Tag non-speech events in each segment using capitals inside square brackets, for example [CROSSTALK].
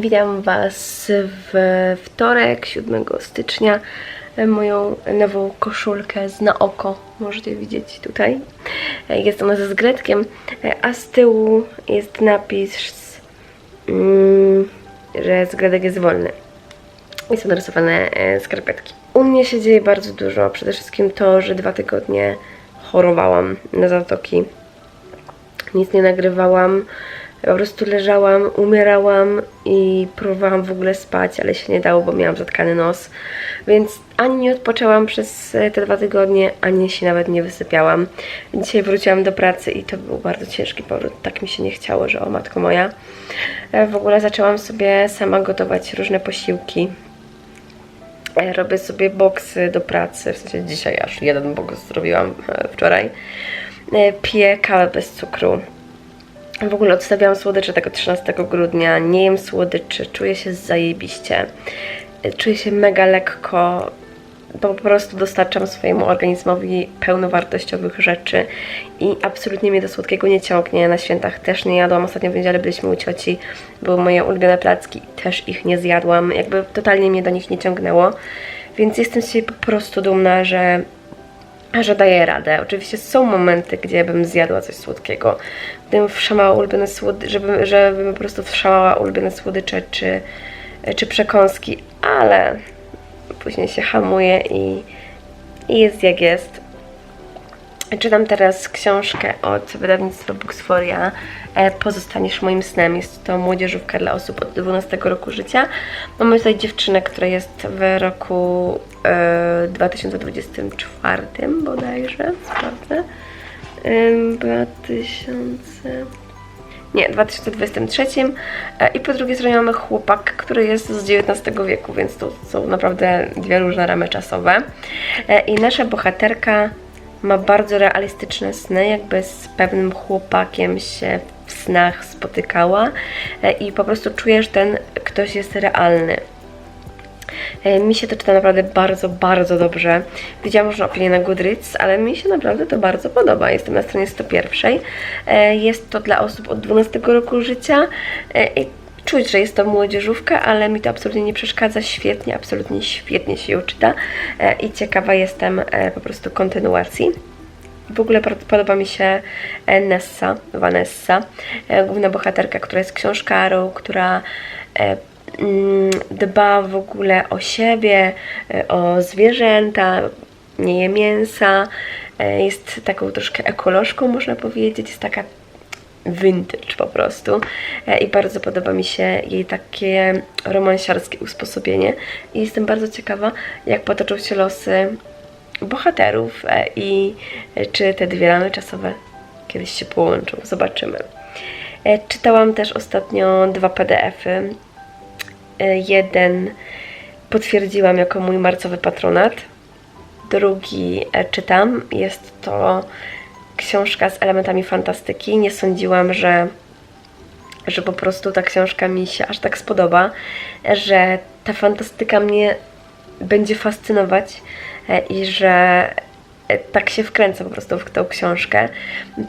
Witam Was w wtorek, 7 stycznia. Moją nową koszulkę z na oko możecie widzieć tutaj. Jest ona ze zgredkiem, a z tyłu jest napis, mm, że zgredek jest wolny. I są narysowane e, skarpetki. U mnie się dzieje bardzo dużo. Przede wszystkim to, że dwa tygodnie chorowałam na zatoki. Nic nie nagrywałam. Po prostu leżałam, umierałam i próbowałam w ogóle spać, ale się nie dało, bo miałam zatkany nos. Więc ani nie odpoczęłam przez e, te dwa tygodnie, ani się nawet nie wysypiałam. Dzisiaj wróciłam do pracy i to był bardzo ciężki powrót. Tak mi się nie chciało, że o matko moja. E, W ogóle zaczęłam sobie sama gotować różne posiłki. E, Robię sobie boksy do pracy, w sensie dzisiaj aż jeden boks zrobiłam wczoraj. Piję kawę bez cukru. W ogóle odstawiałam słodycze tego 13 grudnia, nie jem słodyczy, czuję się zajebiście. Czuję się mega lekko, bo po prostu dostarczam swojemu organizmowi pełnowartościowych rzeczy i absolutnie mnie do słodkiego nie ciągnie. Na świętach też nie jadłam. Ostatnio w niedzielę byliśmy u cioci, były moje ulubione placki też ich nie zjadłam. Jakby totalnie mnie do nich nie ciągnęło. Więc jestem z siebie po prostu dumna, że że daję radę. Oczywiście są momenty, gdzie bym zjadła coś słodkiego. Gdybym wszamała ulubione słodycze, żebym, żebym po prostu wszamała ulubione słodycze czy, czy przekąski, ale później się hamuje i, i jest jak jest. Czytam teraz książkę od wydawnictwa Buxforia e, Pozostaniesz moim snem. Jest to młodzieżówka dla osób od 12 roku życia. Mamy tutaj dziewczynę, która jest w roku e, 2024 bodajże. Sprawdzę. Ym, 2000... Nie, 2023. E, I po drugiej stronie mamy chłopak, który jest z XIX wieku, więc to są naprawdę dwie różne ramy czasowe. E, I nasza bohaterka ma bardzo realistyczne sny, jakby z pewnym chłopakiem się w snach spotykała e, i po prostu czuje, że ten ktoś jest realny. E, Mi się to czyta naprawdę bardzo, bardzo dobrze. Widziałam różne opinie na Goodreads, ale mi się naprawdę to bardzo podoba. Jestem na stronie 101. E, Jest to dla osób od 12 roku życia i czuć, że jest to młodzieżówka, ale mi to absolutnie nie przeszkadza. Świetnie, absolutnie świetnie się ją czyta e, i ciekawa jestem e, po prostu kontynuacji. W ogóle podoba mi się e, Nessa, Vanessa, główna bohaterka, która jest książkarą, która mm, dba w ogóle o siebie, o zwierzęta, nie je mięsa, jest taką troszkę ekolożką, można powiedzieć, jest taka vintage po prostu E, i bardzo podoba mi się jej takie romansiarskie usposobienie i jestem bardzo ciekawa, jak potoczą się losy bohaterów e, i e, czy te dwie ramy czasowe kiedyś się połączą. Zobaczymy. Czytałam też ostatnio dwa PDFy. Jeden potwierdziłam jako mój marcowy patronat. Drugi czytam. Jest to książka z elementami fantastyki. Nie sądziłam, że że po prostu ta książka mi się aż tak spodoba, że ta fantastyka mnie będzie fascynować e, i że e, tak się wkręcę po prostu w tą książkę.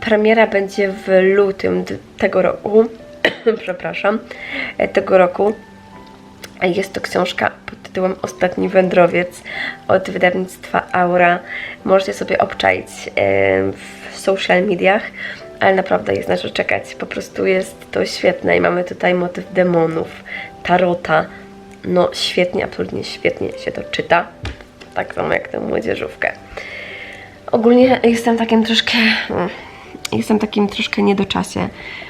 Premiera będzie w lutym tego roku, [COUGHS] przepraszam, e, tego roku. Jest to książka pod tytułem Ostatni wędrowiec od wydawnictwa Aura. Możecie sobie obczaić w social mediach, ale naprawdę jest na co czekać. Po prostu jest to świetne i mamy tutaj motyw demonów, tarota. No świetnie, absolutnie świetnie się to czyta. Tak samo jak tę młodzieżówkę. Ogólnie jestem takim troszkę. mm, Jestem takim troszkę niedoczasie.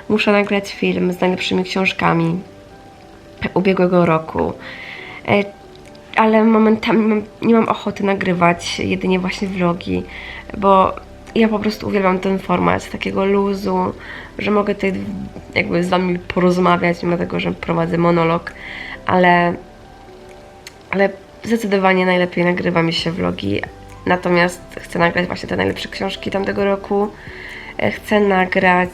Muszę nagrać film z najlepszymi książkami ubiegłego roku. E, Ale momentami nie mam ochoty nagrywać jedynie właśnie vlogi, bo ja po prostu uwielbiam ten format takiego luzu, że mogę tutaj jakby z Wami porozmawiać, mimo tego, że prowadzę monolog, ale, ale zdecydowanie najlepiej nagrywa mi się vlogi. Natomiast chcę nagrać właśnie te najlepsze książki tamtego roku. E, Chcę nagrać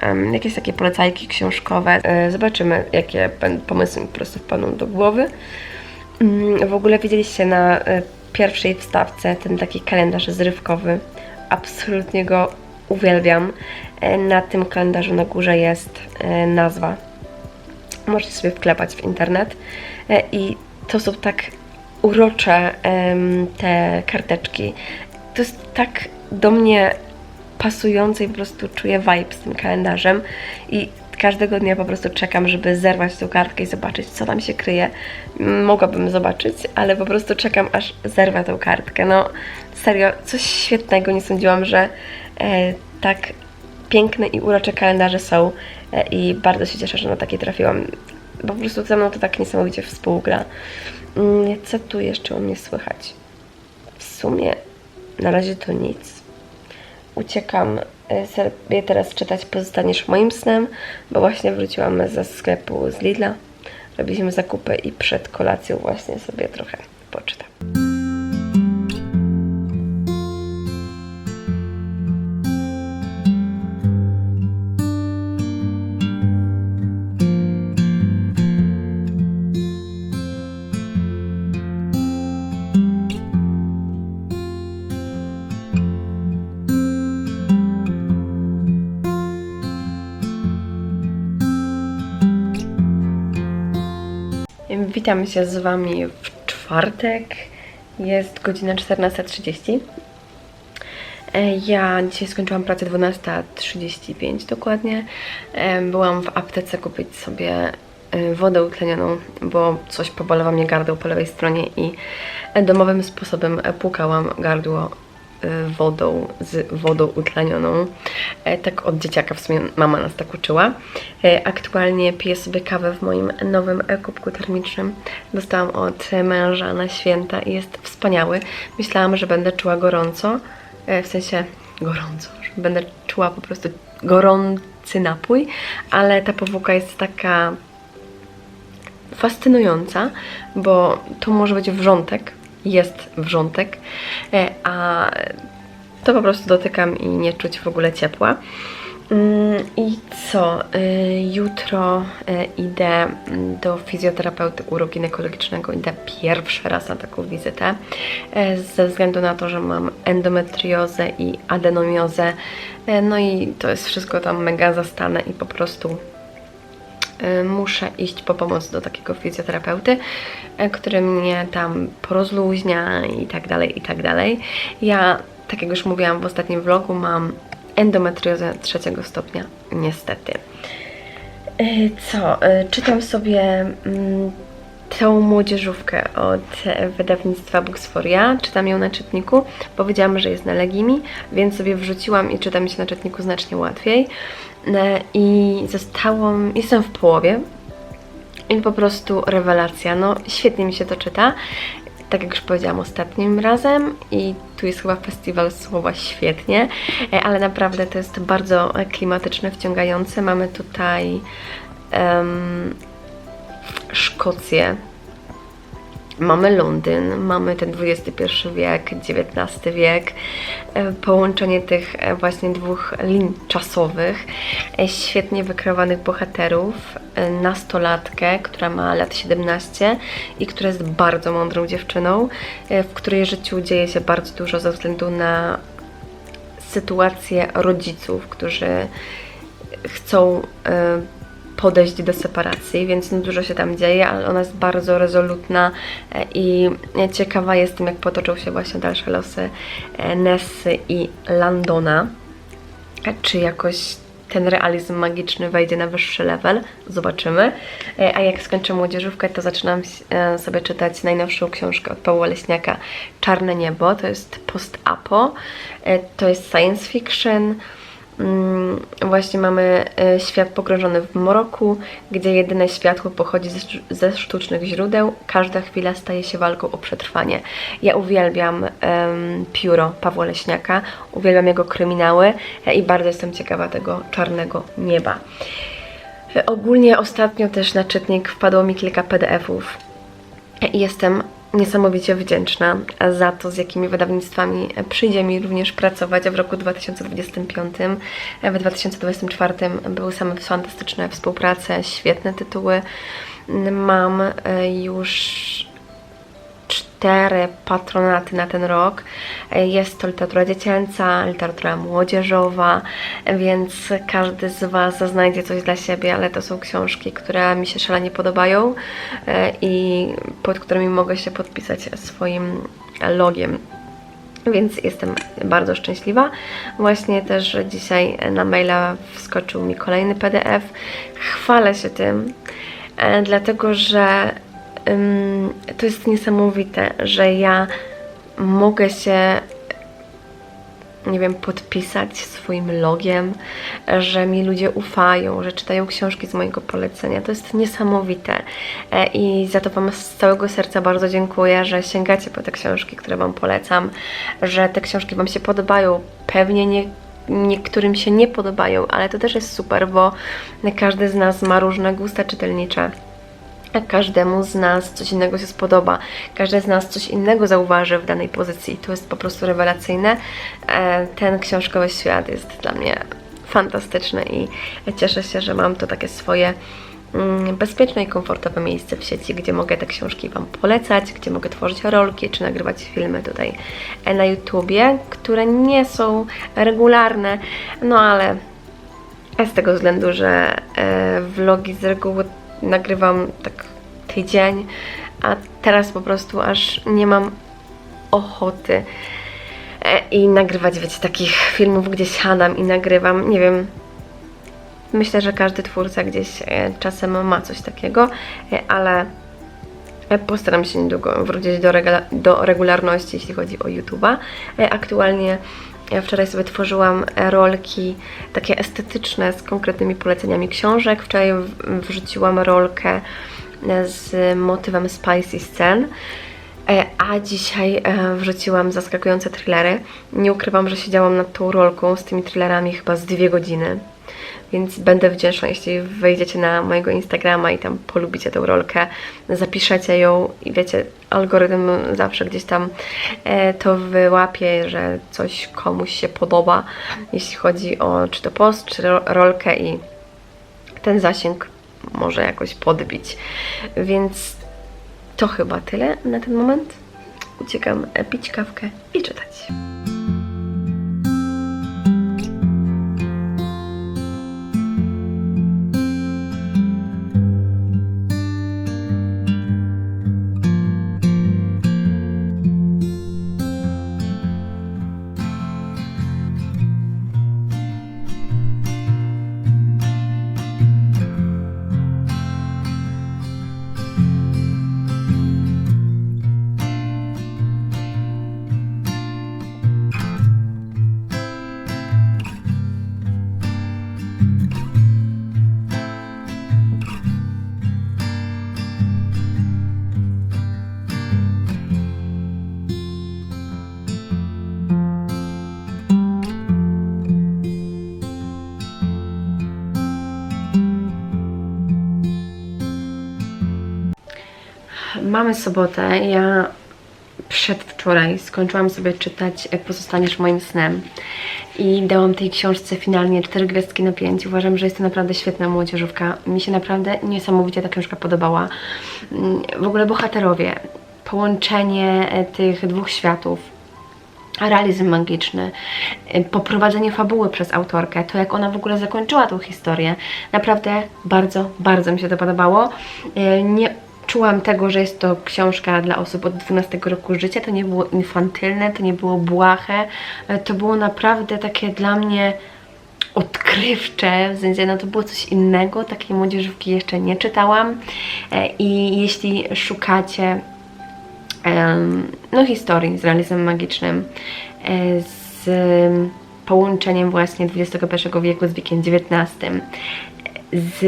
em, jakieś takie polecajki książkowe. E, Zobaczymy, jakie pomysły mi po prostu wpadną do głowy. Mm, W ogóle widzieliście na e, pierwszej wstawce ten taki kalendarz zrywkowy. Absolutnie go uwielbiam. Na tym kalendarzu na górze jest nazwa Możecie sobie wklepać w internet. I to są tak urocze te karteczki. To jest tak do mnie pasujące i po prostu czuję vibe z tym kalendarzem. I każdego dnia po prostu czekam, żeby zerwać tą kartkę i zobaczyć, co tam się kryje. Mogłabym zobaczyć, ale po prostu czekam, aż zerwę tą kartkę. No serio, coś świetnego. Nie sądziłam, że e, tak piękne i urocze kalendarze są e, i bardzo się cieszę, że na takie trafiłam. Po prostu ze mną to tak niesamowicie współgra. Mm, Co tu jeszcze u mnie słychać? W sumie na razie to nic. Uciekam e, sobie teraz czytać Pozostaniesz moim snem, bo właśnie wróciłam ze sklepu z Lidla. Robiliśmy zakupy i przed kolacją właśnie sobie trochę poczytam. Witam się z Wami w czwartek. Jest godzina 14.30. E, Ja dzisiaj skończyłam pracę 12.35 dokładnie. E, Byłam w aptece kupić sobie e, wodę utlenioną, bo coś pobolało mnie gardło po lewej stronie i domowym sposobem płukałam gardło wodą z wodą utlenioną. E, Tak od dzieciaka w sumie mama nas tak uczyła. E, Aktualnie piję sobie kawę w moim nowym e, kubku termicznym. Dostałam od męża na święta i jest wspaniały. Myślałam, że będę czuła gorąco, w sensie gorąco, że będę czuła po prostu gorący napój, ale ta powłoka jest taka fascynująca, bo to może być wrzątek, jest wrzątek, e, a to po prostu dotykam i nie czuć w ogóle ciepła. Mm, I co? Y, Jutro y, idę do fizjoterapeuty uroginekologicznego. Idę pierwszy raz na taką wizytę. Ze względu na to, że mam endometriozę i adenomiozę. No i to jest wszystko tam mega zastane i po prostu muszę iść po pomoc do takiego fizjoterapeuty, y, który mnie tam porozluźnia i tak dalej, i tak dalej. Ja, tak jak już mówiłam w ostatnim vlogu, mam endometriozę trzeciego stopnia, niestety. Y, Co? y, Czytam sobie mm, tą młodzieżówkę od e, wydawnictwa Buxforia. Czytam ją na czytniku. Powiedziałam, że jest na Legimi, więc sobie wrzuciłam i czytam się na czytniku znacznie łatwiej. I zostałam, jestem w połowie. I po prostu rewelacja. No, świetnie mi się to czyta. Tak jak już powiedziałam ostatnim razem, i tu jest chyba festiwal słowa świetnie, e, ale naprawdę to jest bardzo klimatyczne, wciągające. Mamy tutaj em, Szkocję, mamy Londyn, mamy ten XXI wiek, XIX wiek, e, połączenie tych e, właśnie dwóch linii czasowych, e, świetnie wykreowanych bohaterów, nastolatkę, która ma lat 17 i która jest bardzo mądrą dziewczyną, w której życiu dzieje się bardzo dużo ze względu na sytuację rodziców, którzy chcą podejść do separacji, więc no dużo się tam dzieje, ale ona jest bardzo rezolutna e, i ciekawa jestem, jak potoczą się właśnie dalsze losy e, Nessy i Landona. Czy jakoś ten realizm magiczny wejdzie na wyższy level? Zobaczymy. E, A jak skończę młodzieżówkę, to zaczynam sobie czytać najnowszą książkę od Pawła Leśniaka Czarne Niebo. To jest post-apo, to jest science fiction. Mm, Właśnie mamy e, świat pogrążony w mroku, gdzie jedyne światło pochodzi ze, sztu- ze sztucznych źródeł. Każda chwila staje się walką o przetrwanie. Ja uwielbiam em, pióro Pawła Leśniaka, uwielbiam jego kryminały e, i bardzo jestem ciekawa tego czarnego nieba. E, Ogólnie ostatnio też na czytnik wpadło mi kilka PDF-ów jestem niesamowicie wdzięczna za to, z jakimi wydawnictwami przyjdzie mi również pracować w roku 2025. W 2024 były same fantastyczne współprace, świetne tytuły. Mam e, już cztery patronaty na ten rok. Jest to literatura dziecięca, literatura młodzieżowa, więc każdy z Was znajdzie coś dla siebie, ale to są książki, które mi się szalenie podobają e, i pod którymi mogę się podpisać swoim logiem. Więc jestem bardzo szczęśliwa. Właśnie też dzisiaj na maila wskoczył mi kolejny PDF. Chwalę się tym, e, dlatego że to jest niesamowite, że ja mogę się nie wiem, podpisać swoim logiem, że mi ludzie ufają, że czytają książki z mojego polecenia. To jest niesamowite E, i za to Wam z całego serca bardzo dziękuję, że sięgacie po te książki, które Wam polecam, że te książki Wam się podobają. Pewnie nie niektórym się nie podobają, ale to też jest super, bo każdy z nas ma różne gusta czytelnicze. A każdemu z nas coś innego się spodoba, każdy z nas coś innego zauważy w danej pozycji. To jest po prostu rewelacyjne. E, Ten książkowy świat jest dla mnie fantastyczny i cieszę się, że mam to takie swoje mm, bezpieczne i komfortowe miejsce w sieci, gdzie mogę te książki Wam polecać, gdzie mogę tworzyć rolki czy nagrywać filmy tutaj e, na YouTubie, które nie są regularne, no ale z tego względu, że e, vlogi z reguły nagrywam tak tydzień, a teraz po prostu aż nie mam ochoty e, i nagrywać, wiecie, takich filmów, gdzie siadam i nagrywam, nie wiem, myślę, że każdy twórca gdzieś e, czasem ma coś takiego, e, ale postaram się niedługo wrócić do, do regularności, jeśli chodzi o YouTube'a. Aktualnie ja wczoraj sobie tworzyłam rolki takie estetyczne z konkretnymi poleceniami książek. Wczoraj wrzuciłam rolkę e, z motywem spicy scen. E, A dzisiaj e, wrzuciłam zaskakujące thrillery. Nie ukrywam, że siedziałam nad tą rolką z tymi thrillerami chyba z dwie godziny. Więc będę wdzięczna, jeśli wejdziecie na mojego Instagrama i tam polubicie tę rolkę, zapiszecie ją i wiecie, algorytm zawsze gdzieś tam e, to wyłapie, że coś komuś się podoba, jeśli chodzi o czy to post, czy ro- rolkę i ten zasięg może jakoś podbić. Więc to chyba tyle na ten moment. Uciekam pić kawkę i czytać. Mamy sobotę. Ja przedwczoraj skończyłam sobie czytać e, Pozostaniesz moim snem i dałam tej książce finalnie 4 gwiazdki na 5. Uważam, że jest to naprawdę świetna młodzieżówka. Mi się naprawdę niesamowicie ta książka podobała. Mm, W ogóle bohaterowie, połączenie e, tych dwóch światów, realizm magiczny, y, poprowadzenie fabuły przez autorkę, to jak ona w ogóle zakończyła tą historię. Naprawdę bardzo, bardzo mi się to podobało. Nie czułam tego, że jest to książka dla osób od 12 roku życia, to nie było infantylne, to nie było błahe, y, to było naprawdę takie dla mnie odkrywcze, w sensie no to było coś innego, takiej młodzieżówki jeszcze nie czytałam. Y, i jeśli szukacie no, historii z realizmem magicznym, e, z em, połączeniem właśnie XXI wieku z wiekiem XIX, z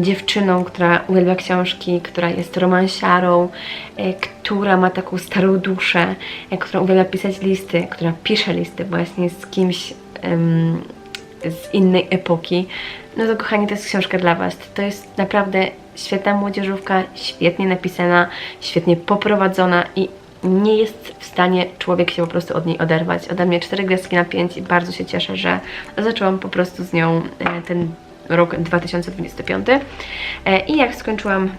dziewczyną, która uwielbia książki, która jest romansiarą, e, która ma taką starą duszę, e, która uwielbia pisać listy, która pisze listy właśnie z kimś em, z innej epoki, no to kochani, to jest książka dla Was. To jest naprawdę świetna młodzieżówka, świetnie napisana, świetnie poprowadzona i nie jest w stanie człowiek się po prostu od niej oderwać. Ode mnie 4 gwiazdki na 5 i bardzo się cieszę, że zaczęłam po prostu z nią e, ten rok 2025. E, I jak skończyłam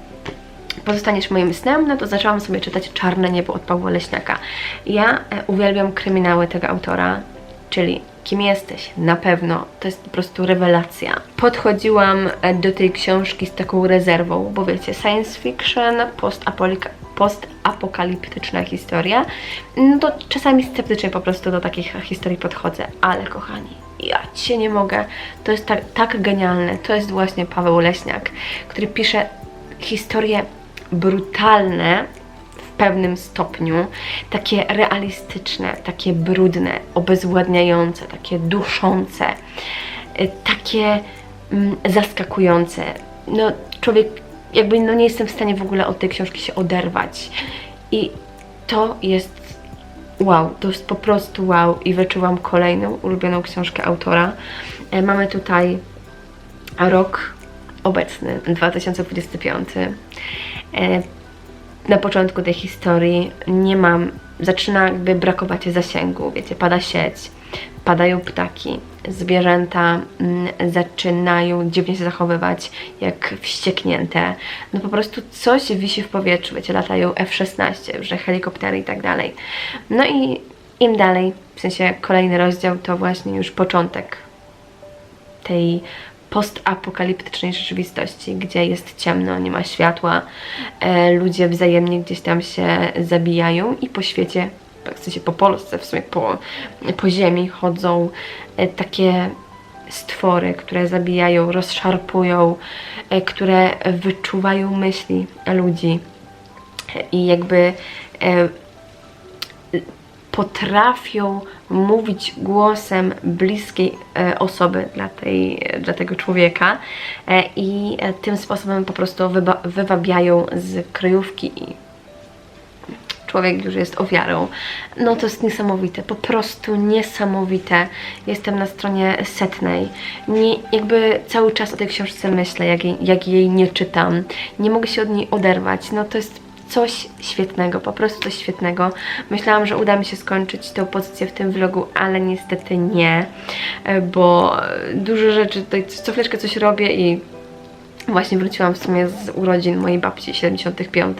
pozostaniesz moim snem, no to zaczęłam sobie czytać Czarne Niebo od Pawła Leśniaka. Ja e, uwielbiam kryminały tego autora, czyli Kim jesteś? Na pewno. To jest po prostu rewelacja. Podchodziłam e, do tej książki z taką rezerwą, bo wiecie, science fiction, postapolik- postapokaliptyczna historia, no to czasami sceptycznie po prostu do takich historii podchodzę, ale kochani, ja cię nie mogę. To jest tak, tak genialne. To jest właśnie Paweł Leśniak, który pisze historie brutalne w pewnym stopniu, takie realistyczne, takie brudne, obezwładniające, takie duszące, y, takie mm, zaskakujące. No, człowiek, jakby no nie jestem w stanie w ogóle od tej książki się oderwać. I to jest wow, to jest po prostu wow i wyczuwam kolejną ulubioną książkę autora. E, Mamy tutaj rok obecny, 2025. E, Na początku tej historii nie mam, zaczyna jakby brakować zasięgu, wiecie, pada sieć, padają ptaki, zwierzęta mm, zaczynają dziwnie się zachowywać, jak wścieknięte. No po prostu coś wisi w powietrzu, wiecie, latają F-16, że helikoptery i tak dalej. No i im dalej, w sensie kolejny rozdział to właśnie już początek tej postapokaliptycznej rzeczywistości, gdzie jest ciemno, nie ma światła, e, ludzie wzajemnie gdzieś tam się zabijają i po świecie, w sensie po Polsce, w sumie po, po ziemi chodzą e, takie stwory, które zabijają, rozszarpują, e, które wyczuwają myśli ludzi. I jakby e, potrafią mówić głosem bliskiej osoby dla, tej, dla tego człowieka i tym sposobem po prostu wywabiają z kryjówki i człowiek już jest ofiarą. No to jest niesamowite, po prostu niesamowite. Jestem na stronie setnej. Nie, jakby cały czas o tej książce myślę, jak jej, jak jej nie czytam. Nie mogę się od niej oderwać. No to jest coś świetnego, po prostu coś świetnego. Myślałam, że uda mi się skończyć tę pozycję w tym vlogu, ale niestety nie, bo dużo rzeczy, tutaj co chwileczkę coś robię i Właśnie wróciłam w sumie z urodzin mojej babci 75,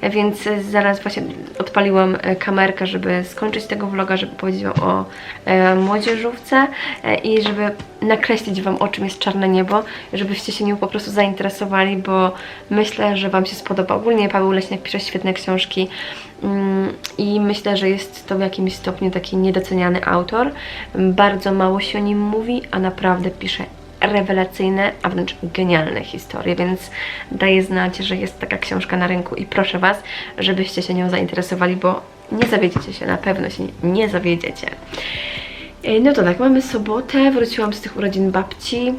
e, więc zaraz właśnie odpaliłam e, kamerkę, żeby skończyć tego vloga, żeby powiedzieć Wam o e, młodzieżówce e, i żeby nakreślić Wam o czym jest Czarne Niebo, żebyście się nią po prostu zainteresowali, bo myślę, że Wam się spodoba. Ogólnie Paweł Leśniak pisze świetne książki mm, i myślę, że jest to w jakimś stopniu taki niedoceniany autor. Bardzo mało się o nim mówi, a naprawdę pisze rewelacyjne, a wręcz genialne historie, więc daję znać, że jest taka książka na rynku i proszę Was, żebyście się nią zainteresowali, bo nie zawiedziecie się, na pewno się nie zawiedziecie. E, No to tak, mamy sobotę, wróciłam z tych urodzin babci.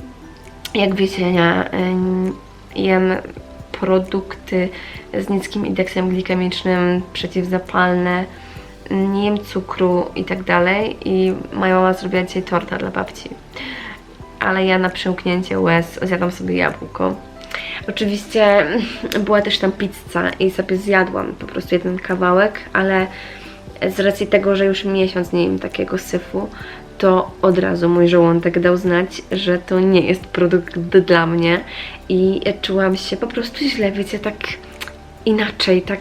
Jak wiecie, ja em, jem produkty z niskim indeksem glikemicznym, przeciwzapalne, nie jem cukru i tak dalej i moja mama zrobiła dzisiaj torta dla babci ale ja na przymknięcie łez zjadłam sobie jabłko. Oczywiście [LAUGHS] była też tam pizza i sobie zjadłam po prostu jeden kawałek, ale z racji tego, że już miesiąc nie jem takiego syfu, to od razu mój żołądek dał znać, że to nie jest produkt dla mnie i czułam się po prostu źle, wiecie, tak inaczej, tak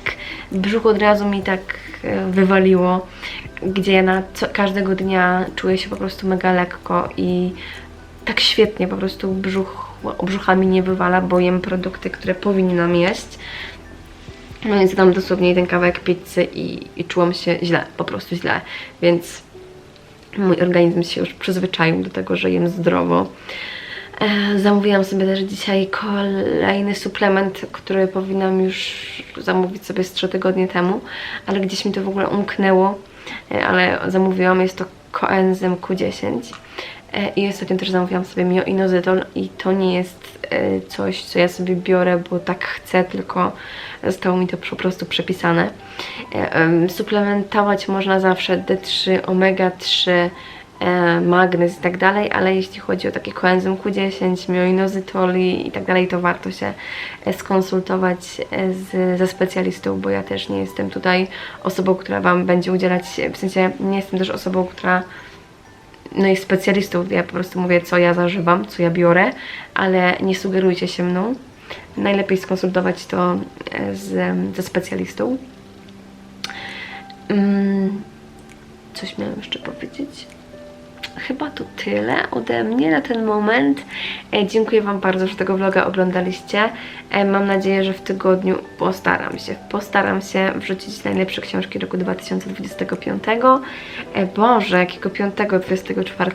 brzuch od razu mi tak e, wywaliło, gdzie ja na co, każdego dnia czuję się po prostu mega lekko i tak świetnie, po prostu brzuch, brzuchami nie wywala, bo jem produkty, które powinnam jeść. No więc dam dosłownie jeden kawałek pizzy i, i czułam się źle, po prostu źle, więc mój organizm się już przyzwyczaił do tego, że jem zdrowo. E, zamówiłam sobie też dzisiaj kolejny suplement, który powinnam już zamówić sobie z 3 tygodnie temu, ale gdzieś mi to w ogóle umknęło, e, ale zamówiłam, jest to koenzym Q10 E, I ostatnio też zamówiłam sobie mioinozytol i to nie jest e, coś, co ja sobie biorę, bo tak chcę, tylko zostało mi to po prostu przepisane. E, em, Suplementować można zawsze D3, omega-3, e, magnez i tak dalej, ale jeśli chodzi o takie koenzym Q10, mioinozytol i tak dalej, to warto się e, skonsultować e, z, ze specjalistą, bo ja też nie jestem tutaj osobą, która Wam będzie udzielać, w sensie nie jestem też osobą, która no i specjalistów. Ja po prostu mówię, co ja zażywam, co ja biorę, ale nie sugerujcie się mną. najlepiej skonsultować to e, z, ze specjalistą. Mm, Coś miałam jeszcze powiedzieć. Chyba to tyle ode mnie na ten moment. E, dziękuję Wam bardzo, że tego vloga oglądaliście. E, mam nadzieję, że w tygodniu postaram się, postaram się wrzucić najlepsze książki roku 2025. E, Boże, jakiego 5, 24.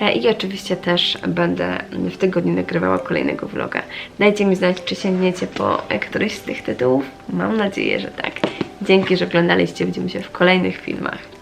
E, I oczywiście też będę w tygodniu nagrywała kolejnego vloga. Dajcie mi znać, czy sięgniecie po któryś z tych tytułów. Mam nadzieję, że tak. Dzięki, że oglądaliście. Widzimy się w kolejnych filmach.